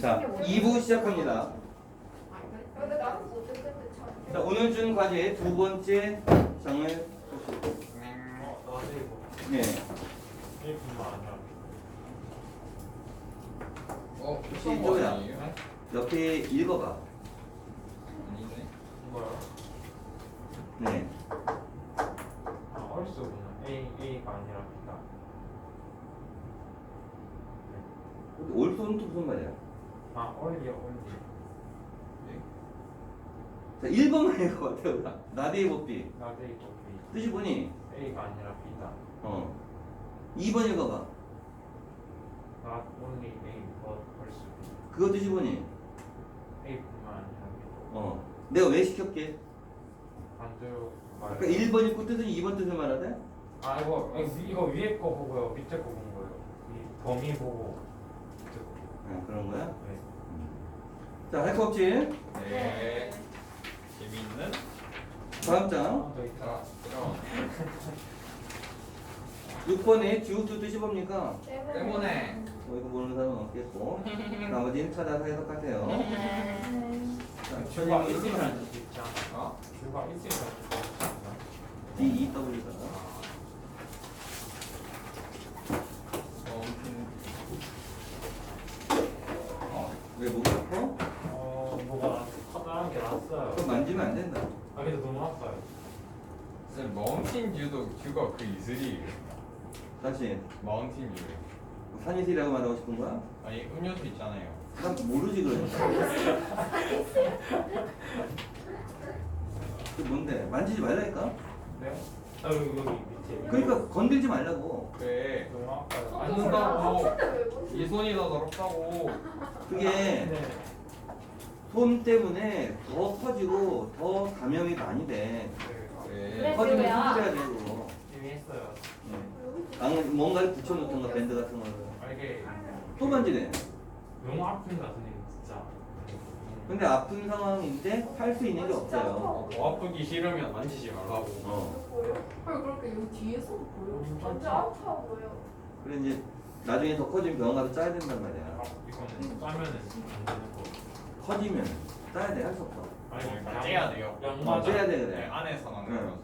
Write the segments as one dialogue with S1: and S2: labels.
S1: 자, 2부 시작합니다. 자, 오늘 준 과제 두 번째 장을 보시고. 네.
S2: 1분만 아니야.
S3: 어?
S1: 혹시?
S3: 아니에요?
S2: 네?
S1: 옆에 읽어봐.
S3: 아니네.
S2: 이거요?
S1: 네.
S2: 아, 얼수구나. A, A가 아니라 B다.
S1: 올손 무슨 말이야?
S2: 아, 얼리요, 얼리.
S1: 자, 1번만 읽어봐, 태우라. 나데이버비.
S2: 나도 이거 B.
S1: 뜻이 뭐니?
S2: A가 아니라 B다.
S1: 어. 2번 읽어봐.
S2: Not only A, but also B.
S1: 그거 뜻이 뭐니?
S2: A뿐만 아니라 B.
S1: 어. 내가 왜 시켰게?
S2: 반대로 말.
S1: 아까 1번 읽고 뜻은 2번 뜻을 말하대?
S2: 아, 이거, 이거 위에 거 보고요. 밑에 거 본 거예요. 이 범위 보고.
S1: 아, 그런 거야?
S2: 네.
S1: 자, 할 거 없지?
S3: 네. 재미있는?
S1: 다음 장.
S2: 하나 더 있다.
S3: 자, 그럼
S1: 6번에 지우스 뜻이 뭡니까?
S3: 때문에
S1: 뭐 이거 모르는 사람은 없겠고. 나머지는 찾아서 해석하세요. 자,
S2: 있으면
S1: 쓰면
S2: 할수 있지 않아?
S3: 어?
S2: 주가 있으면 할수 있지 않나?
S1: DEW가.
S3: 어,
S1: 어, 왜 목이 아파?
S2: 어, 뭐가 커다란 게 났어요.
S1: 그거 만지면 안 된다.
S2: 아,
S3: 무슨 마운틴 듀도 듀가 그 이슬이에요.
S1: 다시.
S3: 마운틴 듀.
S1: 산이슬이라고 말하고 싶은 거야?
S3: 아니 음료수 있잖아요.
S1: 난 모르지 그러니까. 그 뭔데? 만지지 말라니까?
S2: 네? 아, 여기, 여기 밑에.
S1: 그러니까 건들지 말라고.
S3: 그래.
S2: 너무 아파요.
S3: 안 된다고. 이 손이 더 더럽다고.
S1: 그게
S2: 네.
S1: 손 때문에 더 커지고 더 감염이 많이 돼.
S3: 그래.
S1: 커지면
S4: 왜요?
S1: 수술해야 되고.
S2: 이미 했어요.
S1: 네. 안, 뭔가를 붙여놓던가 밴드 같은 거를.
S2: 아, 이게
S1: 또 만지네.
S2: 너무 아픈다, 선생님, 진짜.
S1: 근데 아픈 상황인데 할 수 있는 게 없어요.
S3: 뭐 아프기 싫으면 만지지 말라고.
S1: 어.
S5: 보여? 헐 그렇게 여기 뒤에서 보여? 완전 아파 보여.
S1: 그래 이제 나중에 더 커지면 병원 가서 짜야 된단 말이야.
S2: 아, 이거는 짜면은 안 되는 거.
S1: 커지면 짜야 돼 할 수 없어.
S2: 아니,
S3: 그러니까 째야 돼요.
S2: 양
S1: 어,
S2: 맞아.
S1: 째야 돼
S3: 네,
S1: 그래.
S3: 안에서 나는
S1: 응.
S3: 거라서.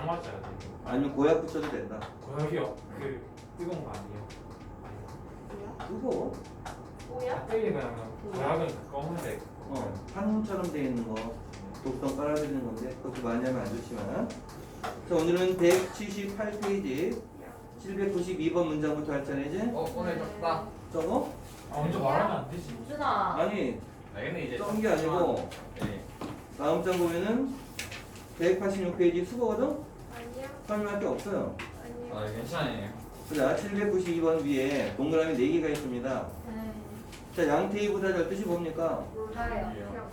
S2: 양 맞아야 돼.
S1: 아니면 고약 붙여도 된다.
S2: 고약이요? 그 뜨거운 거 아니에요?
S1: 그거
S5: 뭐야?
S2: 그냥 고약은 그 검은색.
S1: 어 판처럼 돼 있는 거 독성 깔아드리는 건데 그렇게 많이 하면 안 좋지만 자 오늘은 178페이지 792번 문장부터 할 차례지?
S3: 어 오늘 졌다.
S1: 저거?
S2: 아, 먼저 말하면 안 되지.
S4: 준아
S1: 아니
S3: 이제
S1: 쩐게 아니고
S3: 네.
S1: 다음 장 보면은 186페이지 수거거든?
S5: 아니야.
S1: 설명할 게 없어요
S5: 아니야.
S3: 아 괜찮아요.
S1: 자 792번 위에 동그라미 4개가 있습니다
S4: 네
S1: 자 양테이보다 뜻이 뭡니까?
S4: 몰라요
S5: 그냥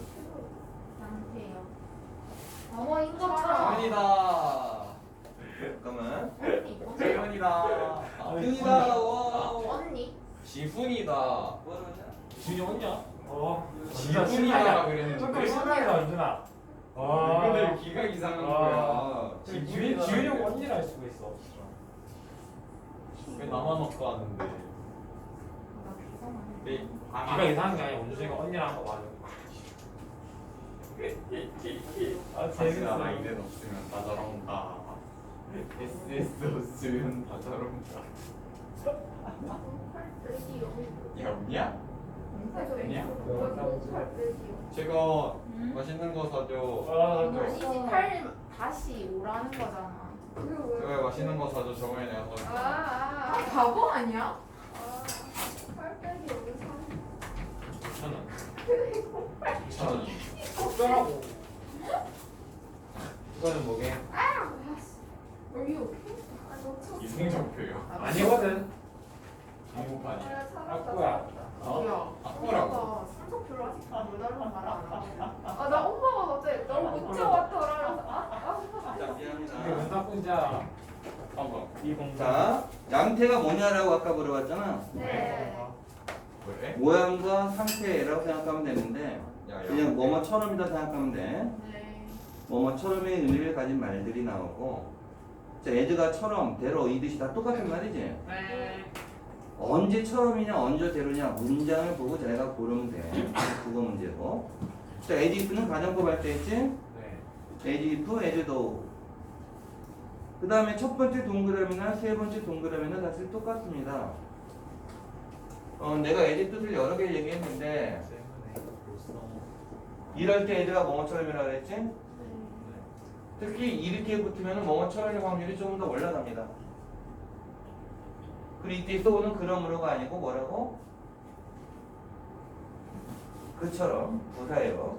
S4: 상태요 어머인 것처럼
S3: 재현이다.
S1: 잠깐만
S4: 언니
S3: 재현이다.
S1: 윤이다 와
S4: 언니
S3: 지훈이다.
S2: 준이 언니야? 어.
S3: 지훈이다 그랬는데.
S2: 조금 신나게 준아. 와.
S3: 이분들 기가 이상한
S2: 와.
S3: 거야.
S2: 지훈이
S3: 지훈이다.
S2: 지훈이 형 언니라 할 수가 있어.
S3: 왜 나만 없고 하는데?
S4: 나 네.
S2: 기가 이상한 게 아니야. 원준이가 언니랑 한거 맞아. 아
S3: 사실 아마 이래 없으면 다 저런다. SS 없으면 다 저런다. 아니야?
S5: 떼기요.
S3: 제가
S4: 응?
S3: 맛있는 거 사줘.
S2: 아,
S4: 아니지 팔 다시 오라는 거잖아
S5: 그게 왜?
S3: 제가 맛있는 거 사줘. 저번에 내가
S5: 아,
S3: 사줘.
S5: 아, 아.
S4: 바보 아니야?
S2: 5천 원.
S3: 2천 원.
S2: 어쩌라고. 이거는 뭐게?
S5: 여기.
S3: 이승적표요.
S2: 아니거든.
S5: 살았다,
S2: 악구야.
S5: 살았다.
S3: 어? 악보라고.
S5: 상속표를 아직도 안 달라는 말안 하고. 아, 나 엄마가 갑자기 너무 문자 왔더라. 그래서 아, 아.
S1: 자
S2: 이게
S1: 미안합니다.
S2: 이.
S1: 자 양태가 뭐냐라고 아까 물어봤잖아
S5: 네.
S3: 왜?
S1: 모양과 상태라고 생각하면 되는데
S3: 야.
S1: 그냥 뭐뭐처럼이다 생각하면 돼
S5: 네.
S1: 뭐뭐처럼의 의미를 가진 말들이 나오고 자 에드가 처럼 대로 이 뜻이 다 똑같은 말이지
S2: 네.
S1: 언제처럼이냐 언제 대로냐 문장을 보고 자기가 고르면 돼. 그거 문제고. 자, 에디프는 가정법 할 때 했지?
S2: 네.
S1: 에디프, 에드도. 그 다음에 첫 번째 동그라미나 세 번째 동그라미는 사실 똑같습니다. 어, 내가 에디 뜻을 여러 개 얘기했는데 이럴 때 에드가 뭐뭐처럼이라 그랬지? 특히 이렇게 붙으면 뭐뭐처럼의 확률이 조금 더 올라갑니다. 그리고 이때 쏘는 그러므로가 아니고 뭐라고? 그처럼 부사예요.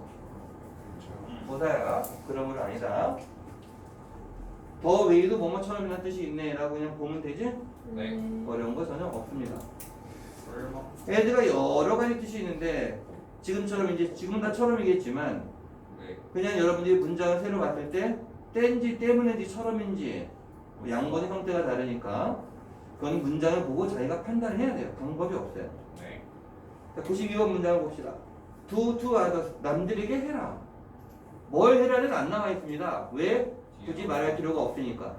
S1: 부사야. 그러므로 아니다. 더 외에도 뭐뭐처럼이라는 뜻이 있네라고 그냥 보면 되지?
S3: 네.
S1: 어려운 거 전혀 없습니다. 애드가 여러 가지 뜻이 있는데 지금처럼 이제 지금 다처럼이겠지만
S3: 네.
S1: 그냥 여러분들이 문장을 새로 봤을 때 땐지 때문인지 처럼인지 뭐 양번의 형태가 다르니까 그건 문장을 보고 자기가 판단을 해야 돼요. 방법이 없어요.
S3: 네.
S1: 자, 92번 문장을 봅시다. do to others 남들에게 해라. 뭘 해라는 안 나와 있습니다. 왜? 굳이 말할 필요가 없으니까.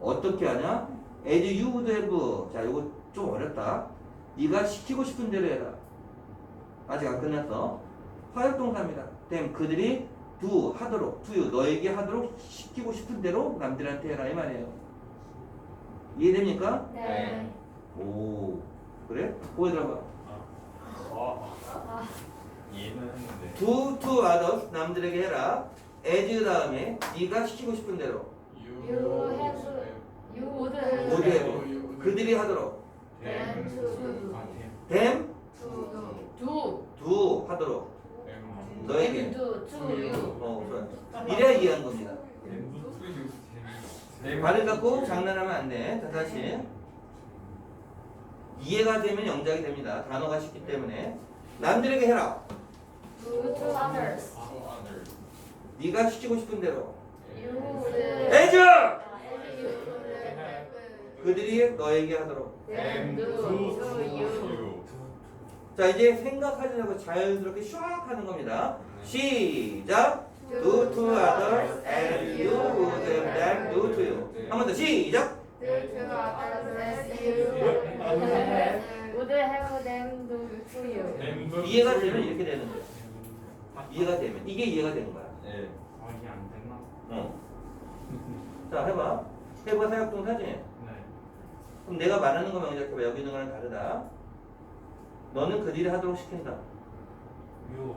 S1: 어떻게 하냐? as you would have. 자, 이거 좀 어렵다. 네가 시키고 싶은 대로 해라. 아직 안 끝났어. 화역동사입니다. 댐 그들이 do 하도록 to you 너에게 하도록 시키고 싶은 대로 남들한테 해라 이 말이에요. 이해됩니까?
S4: 네.
S1: 오 그래? 보여 들어봐.
S3: 와. 이해는 했는데.
S1: do to others 남들에게 해라. as 다음에 네가 시키고 싶은 대로
S4: You have You would have
S1: would have 그들이 하도록
S4: them to
S2: 아, 네.
S1: them
S4: do
S1: do 하도록 너에게
S4: do to you
S1: 어 그래. 이래야 이해한 겁니다.
S2: 네.
S1: 발을 갖고 장난하면 안 돼. 자 다시 이해가 되면 영작이 됩니다. 단어가 쉽기 때문에 남들에게 해라.
S4: do to others
S1: 네가 시키고 싶은 대로
S4: You would have
S1: 그들이 너에게 하도록.
S4: them do to you
S1: 자 이제 생각하지 고 자연스럽게 샥 하는 겁니다. 시작. Do to others as you would have them do to you. 한 번 더 시작.
S4: do to others as you would have them do to you
S1: 이해가 되면 이렇게 되는 거야. 이해가 되면 이게 이해가 되는 거야.
S3: 네.
S2: 아, 이게 안 됐나?
S1: 어. 자 해봐. 해봐 사역동사지.
S2: 네.
S1: 그럼 내가 말하는 거 명작해봐. 여기 있는 거랑 다르다. 너는 그들이 하도록 시킨다.
S2: You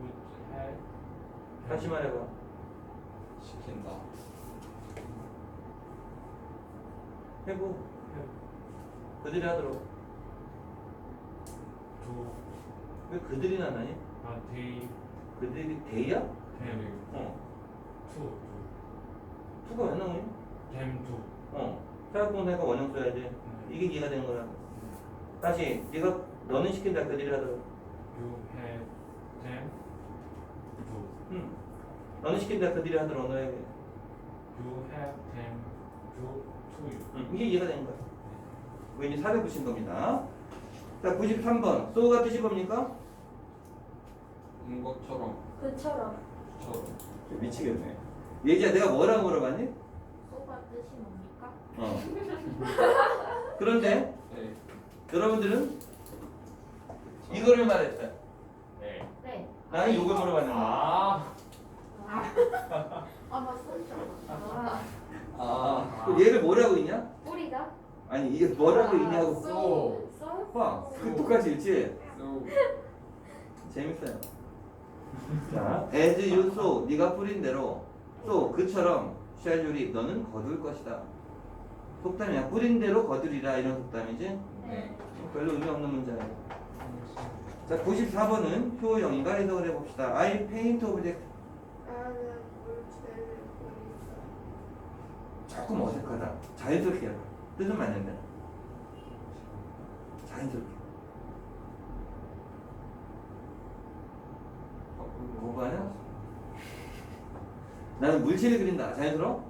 S2: would have
S1: 다시 말해봐.
S3: 시킨다.
S1: 해보. 그들이 하도록.
S2: do
S1: 왜 그들이 나나니?
S2: 아, they
S1: 그들이 대야?
S2: them
S1: 어.
S2: to
S1: 투가 왜 나오니?
S2: them to
S1: 어. 사역동사니까 원형 써야지. 이게 이해가 되는 거야. 다시 네가 너는 시킨다. 그들이 하도록.
S2: you have them
S1: 응. 너는 시킨다. 그들이 하도록 너에게.
S2: you have them do to you
S1: 응. 이게 이해가 되는 거야. 왠지 살에 붙인 겁니다. 자, 93번. 소가 뜻이 뭡니까?
S3: 온 것처럼
S4: 그처럼
S3: 처럼.
S1: 미치겠네. 예지야, 내가 뭐라고 물어봤니?
S4: 소가 뜻이 뭡니까?
S1: 어. 그런데
S3: 네.
S1: 여러분들은 이거를 말했어요. 나는 이걸 물어봤는데.
S3: 아.
S4: 아 맞습니다 아,
S1: 아. 그럼 얘를 뭐라고 있냐?
S4: 뿌리다
S1: 아니 이게 뭐라고 있냐고.
S4: 소 소?
S1: 봐. 그 똑같이 읽지?
S3: So.
S1: 재밌어요. 자, as you sow, 네가 뿌린 대로 또 그처럼 shall you reap, 너는 거둘 것이다. 속담이야. 뿌린 대로 거두리라 이런 속담이지.
S4: 네
S1: 별로 의미 없는 문제예요. 자, 94번은 효영이가 해석을 해봅시다. I paint object.
S5: 나는 물체를 보인다.
S1: 조금 어색하다. 자연스럽게 해봐. 뜻은 맞는데. 자연스럽게. 공부하냐? 나는 물체를 그린다. 자연스러워?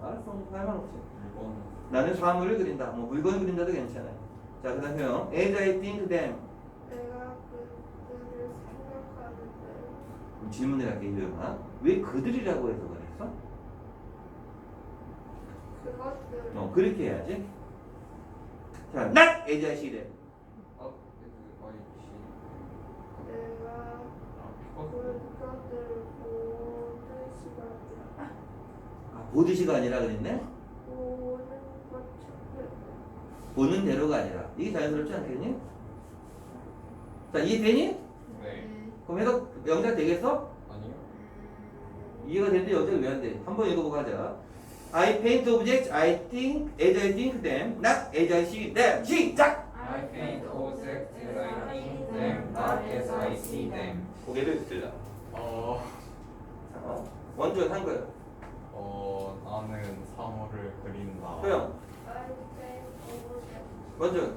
S1: 알았어. 할말 없지.
S3: 물건.
S1: 나는 사물을 그린다. 뭐 물건을 그린다도 괜찮아요. 자, 그 다음 효영. As I think them. 질문을 할게, 효영아. 왜 그들이라고 해석을 했어?
S5: 그것들
S1: 어, 그렇게 해야지. 자, not as I see them.
S3: 어, 그 어이 씨.
S5: 내가
S3: 아, 피커.
S5: 그것들을 보듯이가 아니라
S1: 아, 보듯이가 아니라 그랬네?
S5: 보는 것처럼
S1: 보는 대로가 아니라. 이게 자연스럽지 않겠니? 자, 이해되니?
S3: 네.
S1: 그럼 해석 영작 되겠어?
S3: 아니요.
S1: 이해가 되는데 영작 왜안 돼? 한번 읽어보고 하자. I paint objects I think as I think them, not as I see them. 시작!
S3: I paint objects as I think them, not as I see them.
S1: 고개를 들라.
S3: 어,
S1: 자, 원준 한 거요.
S3: 어, 나는 사물을 그린다.
S1: 소영. 원준.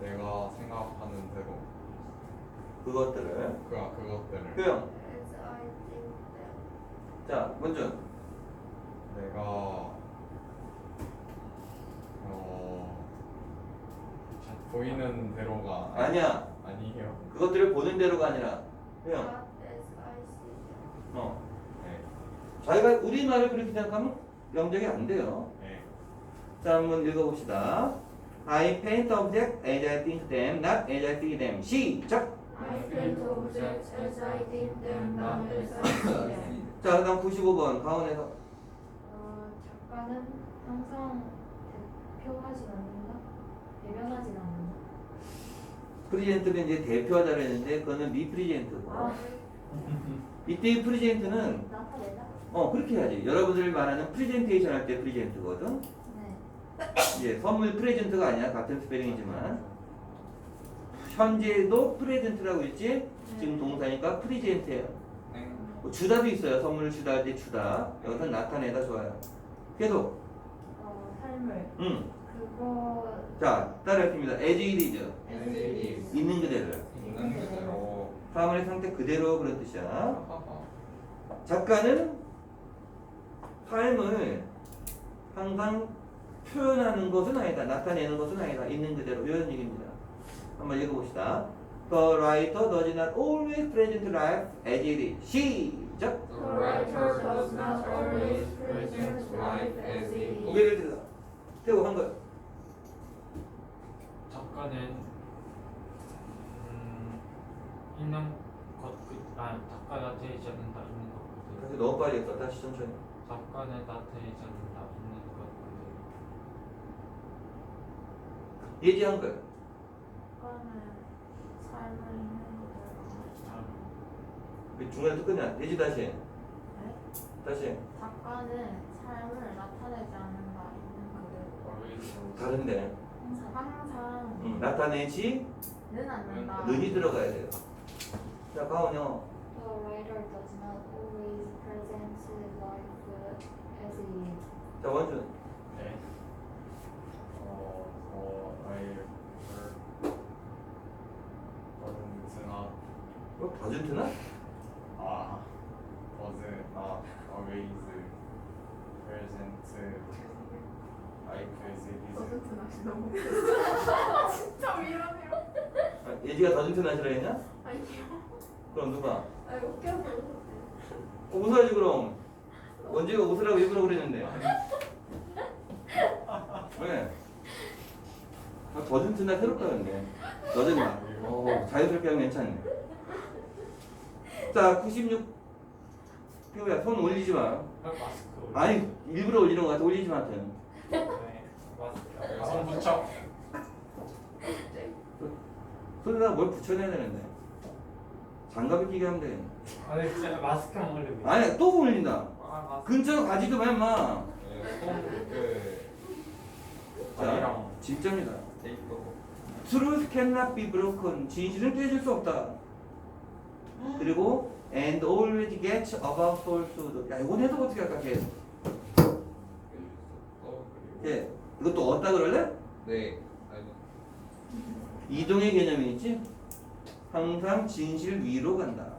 S3: 내가 생각하는 대로
S1: 그것들을.
S3: 그 그것들을
S1: 소영,
S5: As I think them.
S1: 자, 원준.
S3: 내가 어 보이는 대로가
S1: 아니야.
S3: 아니에요.
S1: 그것들을 보는 대로가 아니라. 소영,
S5: Not as I see them.
S1: 어.
S3: 네,
S1: 자기가 우리 말을 그렇게 생각하면 영작이 안 돼요.
S3: 네.
S1: 자, 한번 읽어봅시다. I paint objects as I think them, not as I see them. 시작!
S5: I paint objects as I think them, not as I see them.
S1: 자, 그 다음 95번 가운데서
S4: 어, 작가는 항상 대표하진 않는다? 대변하진 않는다?
S1: 프리젠트는 이제 대표하다 그랬는데 그거는 미프리젠트고
S4: 아,
S1: 이때의 프리젠트는? 어 그렇게 해야지 여러분들 말하는 프리젠테이션 할 때 프리젠트거든
S4: 네.
S1: 이제 선물 프레젠트가 아니야 같은 스페링이지만 현재도 프레젠트라고 있지 지금 동사니까 프리젠트예요
S3: 네.
S1: 뭐 주다도 있어요 선물을 주다 할때 주다 여기서 나타내다 좋아요 계속
S4: 어, 삶을
S1: 음.
S4: 그거
S1: 자 따라했습니다 as it is. 있는 그대로
S3: 있는 그대로.
S1: 사물의 상태 그대로 그런 뜻이야. 작가는 삶을 항상 표현하는 것은 아니다. 나타내는 것은 아니다. 있는 그대로 이런 얘기입니다. 한번 읽어봅시다. The writer does not always present life as it is. 시작.
S3: The writer does not always present life as it is.
S1: 고개를 들라. 태우 한 거.
S2: 작가는 음, 있는 것, 그, 아, 작가 나타내지 않는다 있는 것 그대로.
S1: 다시 너무 빨리 했어. 다시 천천히.
S2: 작가는 나타내지 않는다 있는 것 그대로.
S1: 예지한 거.
S4: 작가는 삶을 있는 그대로
S1: 왜 중간에 또 끝냐? 예지 다시. 해.
S4: 네?
S1: 다시. 해.
S4: 작가는 삶을 나타내지 않는다 있는 그대로
S1: 다른데.
S4: 항상
S1: 음, 나타내지는
S4: 는 않는다
S1: 는이 들어가야 돼요. 자, 가온요.
S4: The writer does not always present life as it is
S1: 자, 원준.
S3: 네. 어, 어, 아이 를 어른스나
S1: 어, 버준트나?
S3: 아, not always present like as it is.
S5: 너무 진짜 미안해요.
S1: 아, 예지가 더준트 나시라 했냐?
S5: 아니요.
S1: 그럼 누가?
S5: 아 웃겨서.
S1: 어, 웃어야지 그럼 원재가 웃으라고 일부러 그랬는데 왜? 아, 더준트나 새롭다는데 막 어, 자연스럽게 하면 괜찮네 자 96. 피부야 손 올리지 마
S2: 아, 마스크 올려.
S1: 아니 일부러 올리는 거 같아 올리지 마 하여튼
S2: 네, 마스크.
S3: 아, 손 붙여.
S1: 손에다 뭘 붙여내야 되는데 장갑을 끼게 하면 되겠네
S2: 아니 진짜 마스크만 올리고.
S1: 아니 또 올린다
S2: 아, 마스크.
S1: 근처 가지도 마 임마
S3: 네, 손 그
S1: 자
S3: 아니랑
S1: 진짜입니다
S3: 테이프.
S1: Truth cannot be broken. 진실은 깨질 수 없다. 그리고 and always gets above falsehood. 야, 이건 해석 어떻게 할까, 걔?
S3: 어,
S1: 걔. 이것도 얻다 그럴래?
S3: 네. 아니.
S1: 이동의 개념이 있지? 항상 진실 위로 간다.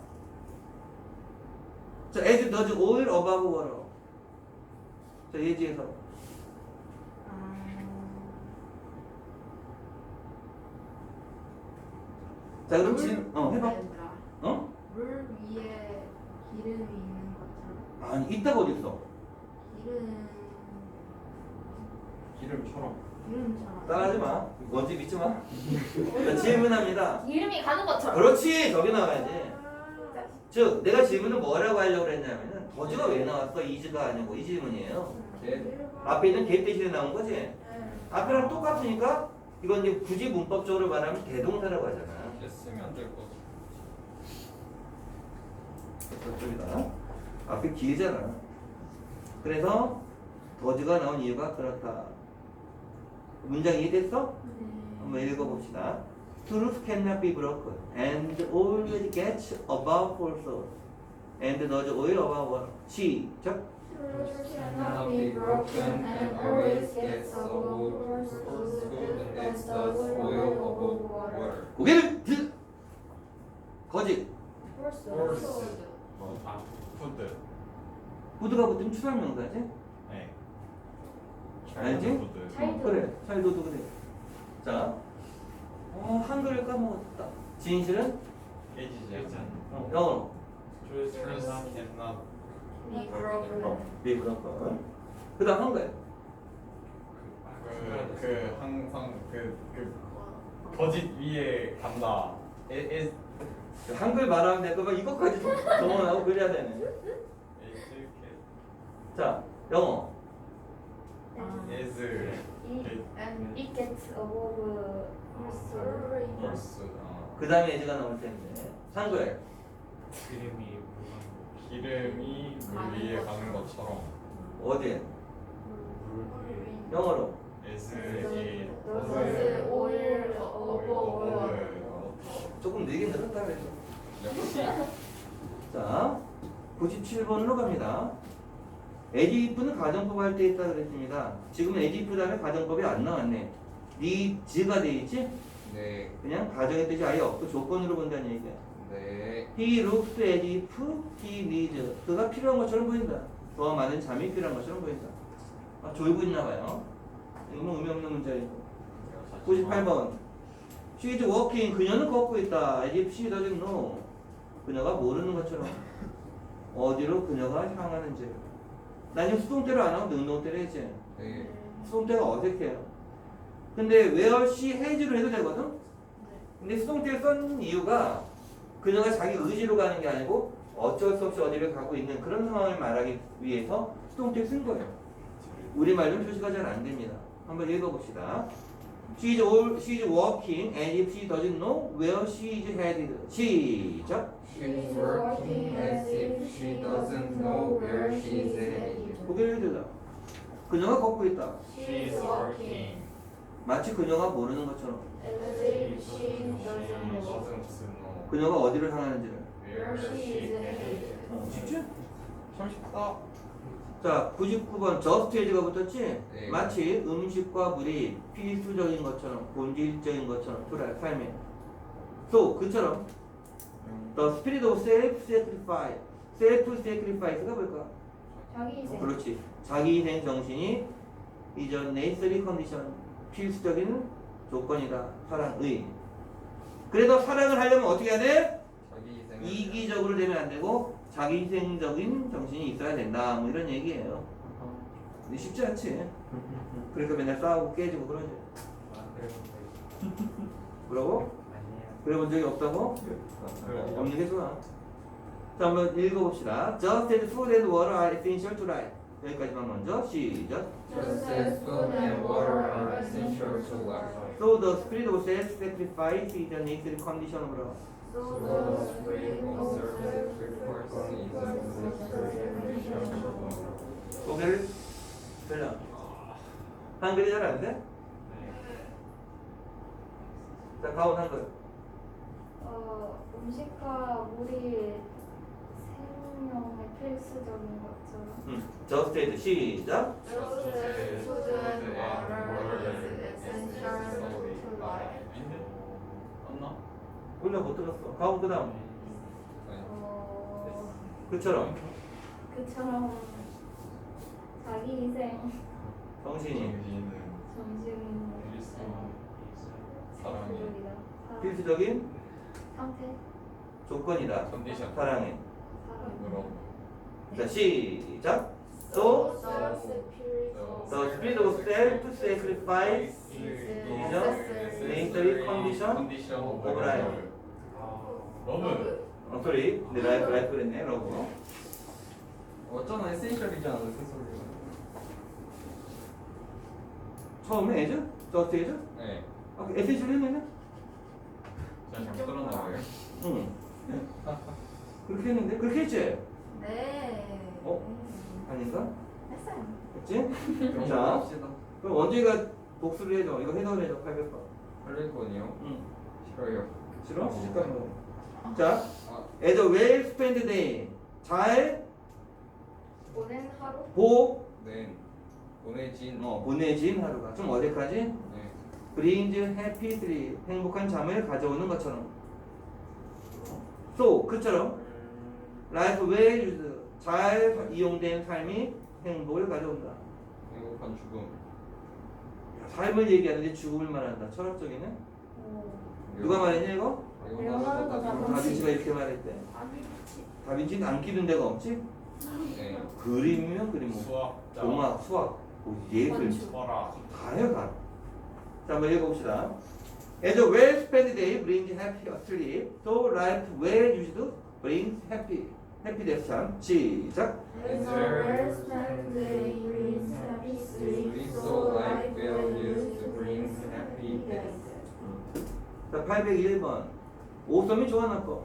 S1: 자, as does all above water. 자, 예지에서. 자, 그럼 진, 어, 해봐. 어?
S5: 물 위에 기름이 있는 것처럼.
S1: 아니, 있다가 어딨어?
S5: 기름.
S3: 기름처럼.
S5: 잘.
S1: 따라하지 마. 뭔지 믿지 마. 자, 질문합니다.
S4: 이름이 가는 것처럼.
S1: 그렇지 저기 나와야지. 즉 내가 질문을 뭐라고 하려고 그랬냐면은 더즈가 왜 나왔어? 이즈가 아니고 이 질문이에요. 앞에 있는 개 대신에 나온 거지. 앞에랑 똑같으니까 이건 이제 굳이 문법적으로 말하면 대동사라고 하잖아.
S3: 했으면 될 거.
S1: 저쪽이다. 앞에 길잖아. 그래서 더즈가 나온 이유가 그렇다. 문장 이해됐어? 한번 읽어봅시다. Truth cannot be broken, and always gets above falsehood, and does oil above water. 시작.
S4: cannot be broken and always gets above falsehood as does oil above water.
S1: 고개를 들. 거짓.
S3: 뭐, 아, 푸드.
S1: 후드가 붙으면 추상명사지?
S3: 네.
S1: 알지?
S4: 차이도.
S1: 그래. 차이도도 그래. 자, 어, 한글을 까먹었다. 진실은
S3: 깨지지 않.
S1: 어, 영어로.
S4: Be broken.
S1: 어. 그다음 한글.
S3: 그, 그 항상 그, 그 거짓 위에 간다. 에, 에,
S1: 그 한글 말하면 될 거면 이것까지 동원하고 그래야 되네. 자, 영어.
S3: 에즈,
S4: It, and it gets above falsehood.
S3: 벌스. 어.
S1: 그 다음에 에즈가 나올 텐데. 한글.
S2: 무슨
S3: 기름이 물 위에 가는 것처럼
S1: 어디?
S2: 물 위에
S1: 영어로.
S4: Does
S3: 에,
S4: oil above.
S1: 조금 늘긴 늘었다 그래서.
S3: 역시
S1: 자, 97번으로 갑니다. 에디프는 가정법 할 때 있다 그랬습니다. 지금 에디프 다음에 가정법이 안 나왔네. 니즈가 돼 있지?
S6: 네,
S1: 그냥 가정의 뜻이 아예 없고 조건으로 본다는 얘기야.
S6: 네,
S1: He looks as if he needs. 그가 필요한 것처럼 보인다. 더 많은 잠이 필요한 것처럼 보인다. 아, 졸고 있나 봐요. 이거는 의미 없는 문제이고. 98번. She is walking. 그녀는 걷고 있다. As if she doesn't know. 그녀가 모르는 것처럼. 어디로 그녀가 향하는지. 난 지금 수동태로 안 하고 능동태로 했지.
S6: 네,
S1: 수동태가 어색해요. 근데 where she has로 해도 되거든? 근데 수동태를 쓴 이유가 그녀가 자기 의지로 가는 게 아니고 어쩔 수 없이 어디를 가고 있는 그런 상황을 말하기 위해서 수동태를 쓴 거예요. 우리말로는 표시가 잘 안 됩니다. 한번 읽어봅시다. She is, all, she is walking and if she doesn't know where she is headed. 시작.
S6: She's working as if she doesn't know where she's headed.
S1: 고개를 들다. 그녀가 걷고 있다.
S3: She's working.
S1: 마치 그녀가 모르는 것처럼.
S4: As if she doesn't
S3: She
S4: know
S1: 그녀가 어디를 향하는지를.
S3: where she headed.
S1: 어, 쉽지?
S3: 참 쉽다.
S1: 자, 99번 저스트에즈가 붙었지?
S6: 네.
S1: 마치 음식과 물이 필수적인 것처럼 본질적인 것처럼 그래 삶에 so 그처럼 the spirit of self-sacrifice self-sacrifice가 뭘까?
S4: 자기 희생.
S1: 그렇지. 자기 희생 정신이 a necessary condition 필수적인 조건이다. 사랑의. 그래서 사랑을 하려면 어떻게 해야 돼? 이기적으로 되면 안 되고 자기 희생적인 정신이 있어야 된다. 뭐 이런 얘기예요. 근데 쉽지 않지. 그래서 맨날 싸우고 깨지고 그러지.
S2: 아
S1: 뭐라고?
S2: 아니에요.
S1: 그래 본 적이 없다고? 어, 없는 게 좋아 자 한번 읽어봅시다 Just as food and water are essential to life 여기까지만 먼저 시작
S6: Just as food and water are essential to life.
S1: So the spirit of self-sacrifice is a necessary condition of love
S6: So the spirit of self-sacrifice is a necessary condition of love.
S1: 고개를 들려 한글이 잘 안 돼?
S2: 네.
S1: 자 가온 한글
S4: 어, 음식과 물이 필수적인 것처럼.
S1: 음, Just as 시작?
S3: 맞나?
S1: 몰라 못 들었어. 가온 그 다음.
S4: 어,
S1: 그처럼.
S4: 그처럼 자기 희생,
S1: 정신이.
S3: 정신, 필수
S4: 어,
S3: 사랑이.
S1: 필수적인
S4: 상태,
S1: 조건이다.
S3: 컨디션.
S1: 사랑해 자 시작 So
S5: So
S1: the spirit of self-sacrifice is a necessary condition of life.
S3: 너무
S1: 어, 소리. 내 라이프 라이프 그랬네. 러브.
S4: 어쩌나 에센셜이지 않아 스스로.
S1: 처음에 에즈? 저스트 에즈?
S4: 네.
S1: 아, 에센셜 했네.
S3: 제가 잘못 들었나 봐요
S1: 응. 그렇게 했는데 그렇게 했지?
S5: 네.
S1: 어? 아닌가?
S5: 했어요.
S1: 했지? 자. 그럼 원주가 복수를 해줘. 이거 해석을 해줘. 800번.
S4: 할리콘이요?
S1: 응.
S4: 싫어요.
S1: 싫어? 시집 가는 거. 자,
S4: 아,
S1: as a well spent day. 잘
S5: 보낸 하루?
S1: 보,
S4: 네. 보내진.
S1: 어, 보내진 하루가. 좀 어색하지?
S4: 네.
S1: brings happy sleep. 행복한 잠을 가져오는 것처럼. so, 그처럼 life well used. 잘 이용된 삶이 행복을 가져온다.
S4: 행복한 죽음.
S1: 삶을 얘기하는데 죽음을 말한다. 철학적이네. 누가 말했냐 이거?
S4: 레오나르도 다빈치.
S1: 다빈치가 이렇게 말했대. 다빈치는 안 끼는 데가 없지?
S4: 네.
S1: 그림이면 그림, 뭐
S3: 수학
S1: 동화, 수학, 뭐 예술
S3: 철학
S1: 다 해요 다. 자 한번 읽어봅시다. As a well spent day brings happy sleep, so life well used brings happy. Happy death 참 시작.
S5: Brings happy sleep, so life happy.
S1: 자 801번. 오썸이 좋아 나빠.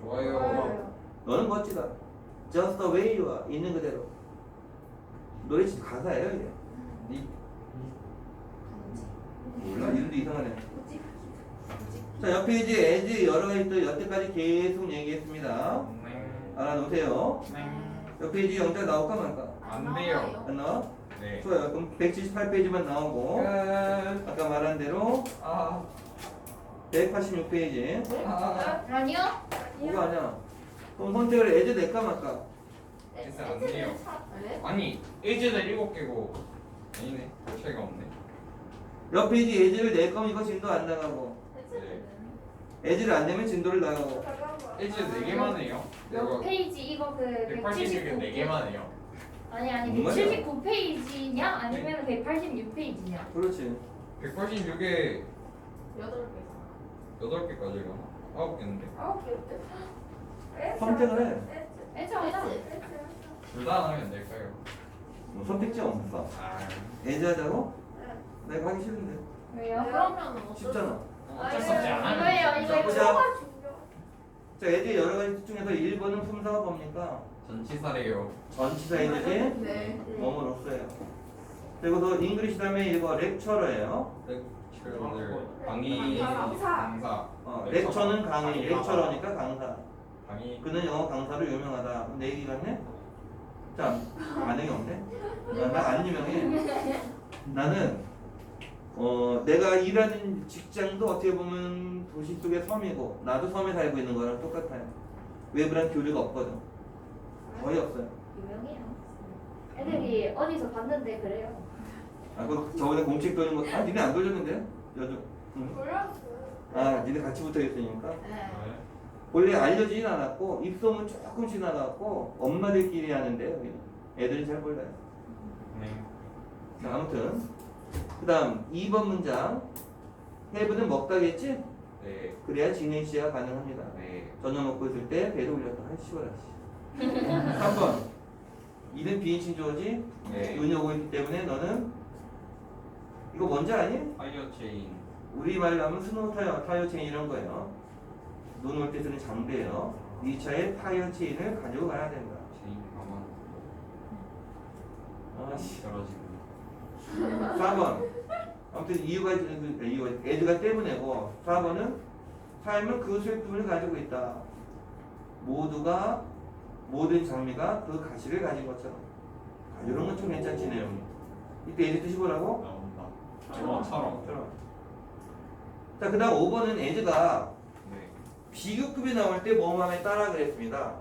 S4: 좋아요.
S1: 너는 멋지다. Just the way you are. 있는 그대로. 노래 집 가사예요 이게.
S4: 니
S1: 몰라 이름도 이상하네. 자 옆에 이제 as 여러 가지 또 여태까지 계속 얘기했습니다.
S2: 네.
S1: 알아놓으세요.
S2: 네.
S1: 옆에 이제 영작 나올까 말까?
S2: 안 돼요.
S1: 안 나와?
S2: 네.
S1: 좋아요. 그럼 178페이지만 나오고 아까 말한 대로
S4: 아.
S1: 186페이지
S4: 아.
S5: 아니요?
S1: 뭐가 아니야? 그럼 선택을 as 낼까 말까?
S4: 진짜 안 돼요.
S5: 네?
S4: 아니 에즈는 일곱 개고 아니네. 별 차이가 없네.
S1: 옆에 이제 as를 낼 거면 이거 진도 안 나가고 as를 안 내면 진도를 나가고
S4: 에즈 네 개만 해요.
S6: 몇
S4: 내가
S6: 페이지 이거 그
S3: 186에
S6: 179
S3: 4개만 해요
S6: 아니 아니
S1: 뭔 말이야?
S6: 179 페이지냐 아니면 186 페이지냐
S1: 그렇지
S4: 186에
S5: 여덟 개.
S4: 여덟 개까지가 아홉 개인데.
S5: 아홉 개 어때?
S1: 선택을 해.
S6: 애초하자
S4: 둘다 하면 될까요?
S1: 뭐 선택지 없어
S4: 아.
S1: as 하자고? 내가 하기 싫은데
S6: 왜요?
S5: 그러면
S1: 쉽잖아
S3: 어쩔 수 없지 않아요
S6: 이거예요 이거
S1: 보자.
S6: 이거
S1: 자 as 여러 가지 중에서 1번은 품사가 뭡니까?
S4: 전치사래요.
S1: 전치사 as지?
S5: 네.
S1: 뭐뭐로써요 그리고 잉글리시 다음에 이거 렉처러예요
S4: 렉처들 강의
S5: 강사.
S4: 강사
S1: 어, 렉처는 강의, 렉처러니까 강사.
S4: 강의
S1: 그는 영어 강사로 유명하다. 내 얘기 같네? 자, 반응이 없네? 나 안 유명해. 나는, 어, 내가 일하는 직장도 어떻게 보면 도시 속의 섬이고, 나도 섬에 살고 있는 거랑 똑같아요. 외부랑 교류가 없거든. 거의 없어요.
S6: 유명해요 애들이 어디서 봤는데 그래요
S1: 아, 그 저번에 공책 돌린 거, 아, 니네 안 돌렸는데? 요즘. 응?
S5: 몰랐어요.
S1: 아, 니네 같이 붙어 있으니까.
S5: 네.
S1: 원래 알려지진 않았고 입소문 조금씩 나갔고 엄마들끼리 하는데 여기는 애들이 잘 몰라요.
S2: 네.
S1: 자, 아무튼 그 다음 2번 문장 해부는 먹다겠지?
S4: 네.
S1: 그래야 진행 시가 가능합니다.
S4: 네.
S1: 저녁 먹고 있을 때 배를 올렸다. 아 쉬워라 씨. 3번 이는 비인칭 주어지
S4: 네.
S1: 눈이 오고 있기 때문에 너는 이거 뭔지 아니?
S4: 타이어 체인
S1: 우리말로 하면 스노우 타이어, 타이어 체인 이런 거예요. 눈 올 때 쓰는 장비예요. 이 차에 타이어 체인을 가지고 가야 된다.
S4: 체인 가만
S1: 아씨.
S4: 떨어지고
S1: 4번. 아무튼 이유가 있- 그 이유가 애드가 때문에고 4번은 삶은 그 슬픔을 가지고 있다. 모두가 모든 장미가 그 가시를 가진 것처럼. 아, 이런 건 좀 괜찮지 내용이. 이때 애드 뜻이 뭐라고?
S3: 나온다 저처럼
S1: 자 그다음 5번은 애드가
S4: 네.
S1: 비교급이 나올 때 뭐맘에 따라 그랬습니다.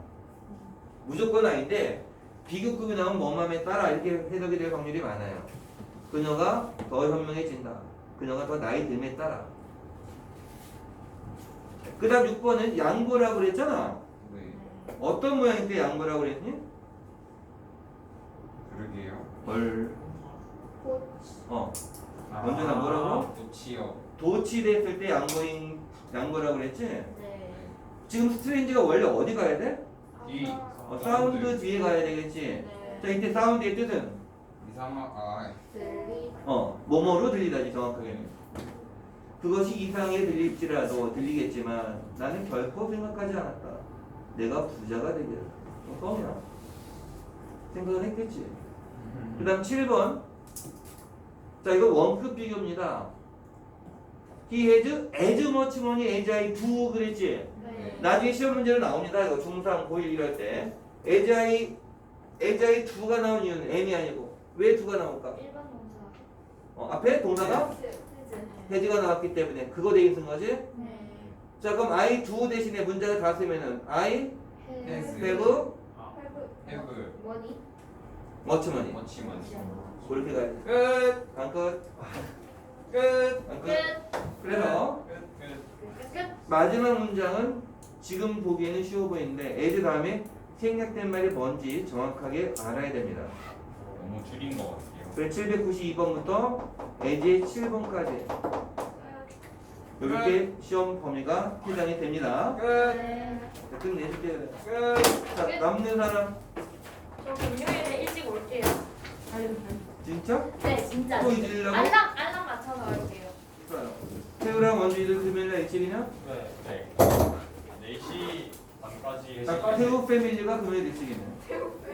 S1: 무조건 아닌데 비교급이 나오면 뭐맘에 따라 이렇게 해석이 될 확률이 많아요. 그녀가 더 현명해진다. 그녀가 더 나이 듦에 따라. 그 다음 6번은 양보라고 그랬잖아.
S4: 네.
S1: 어떤 모양일 때 양보라고 그랬니?
S3: 그러게요.
S1: 뭘? 어. 먼저 나
S2: 아.
S1: 뭐라고?
S3: 도치요.
S1: 도치 됐을 때 양보인 양보라고 그랬지?
S5: 네.
S1: 지금 스트레인지가 원래 어디 가야 돼?
S3: 뒤.
S1: 어, 사운드 뒤에 가야 되겠지. 자
S5: 네.
S1: 이때 사운드의 뜻은
S3: 이상한 아.
S1: 어 뭐뭐로 들리다지 정확하게는. 그것이 이상하게 들릴지라도 들리겠지만 나는 결코 생각하지 않았다. 내가 부자가 되기를. 어, 뻥이야. 생각을 했겠지. 그 다음 7번. 자, 이거 원급 비교입니다. He has as much money as I do 그랬지?
S5: 네.
S1: 나중에 시험 문제로 나옵니다. 이거 중3, 고1 이럴 때. as I, as I do가 나온 이유는 M이 아니고. 왜 do가 나올까? 어, 앞에 동사가 has가 나왔기 때문에 그거 대신 쓴 거지?
S5: 네.
S1: 자, 그럼 I do 대신에 문제를 다 쓰면은 I have
S3: have
S5: 머니.
S1: much money.
S3: 머치 머치.
S1: 그렇게 가야 돼.
S2: 끝.
S1: 안 끝?
S2: 끝.
S1: 안
S5: 끝.
S1: 끝? 그래서
S2: 끝. 끝.
S5: 끝. 끝.
S1: 마지막 문장은 지금 보기에는 쉬워 보이는데 as 다음에 생략된 말이 뭔지 정확하게 알아야 됩니다.
S3: 너무 줄인 것 같아요.
S1: 그래서 792번부터 as의 7번까지 이렇게 시험 범위가 해당이 됩니다.
S2: 끝.
S5: 네.
S1: 자, 끝내줄게요.
S2: 끝.
S1: 자, 남는 사람
S5: 저 금요일에 일찍 올게요.
S1: 진짜?
S5: 네, 진짜.
S1: 또 잊으려고?
S5: 알람 알람 맞춰서 올게요.
S1: 좋아요. 태우랑 원주이들 금요일날 일찍이냐?
S2: 네.
S3: 네. 4시 반까지
S1: 자, 태우 패밀리가 금요일 일찍이네.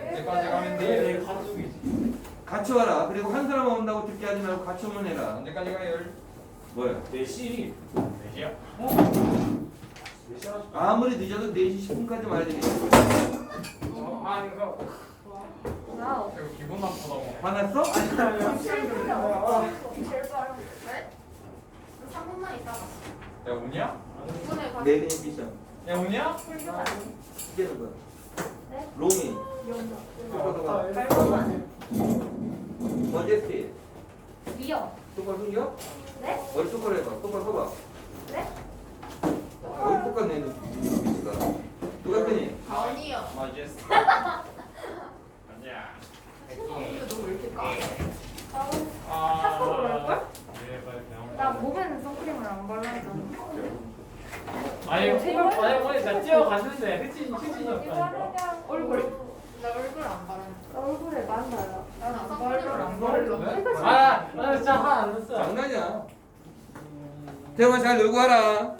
S3: 언제까지 가면
S2: 내
S3: 돼?
S2: 내 가족이지.
S1: 같이 와라. 그리고 한 사람 온다고 듣게 하지 말고 같이 오면 해라.
S3: 언제까지 가요?
S1: 뭐야?
S2: 4시.
S3: 4시요?
S2: 어? 4시 하나
S1: 아무리 늦어도 4시 10분까지 와야 되겠지.
S2: 어, 아 이거.
S5: 와우.
S3: 이거 기분 나쁘다고.
S1: 화났어?
S5: 제일 빠른. 네? 3분만 있다가.
S3: 야 오냐?
S5: 이번에 가.
S1: 내빈 미션.
S3: 야 오냐?
S5: 풀교 아니에요?
S1: 이게는 뭐야?
S5: 네?
S1: 로밍.
S5: 연다. 8분만.
S1: 머제스티.
S5: 리어.
S1: 똑바로 숨겨?
S5: 네?
S1: 머리 똑바로 해봐. 똑바로 써봐.
S5: 네?
S1: 머리 똑같네. 눈치가. 똑같더니.
S5: 아니요.
S3: 마제스. 아니야.
S5: 너왜 이렇게 까?
S2: 아.
S5: 탁구 그럴걸?
S2: 제발 그냥.
S5: 나 몸에는 선크림을 안 발라있잖아.
S2: 아니 오늘 아니 오늘 진짜 뛰어갔는데 흑진이 흑진이었다니까.
S5: 얼굴. 나 얼굴 안 바르. 얼굴에 만나요. 난안 발라. 안 발라.
S2: 아, 나 진짜 화안 났어.
S1: 장난이야. 태영아 잘 놀고 와라.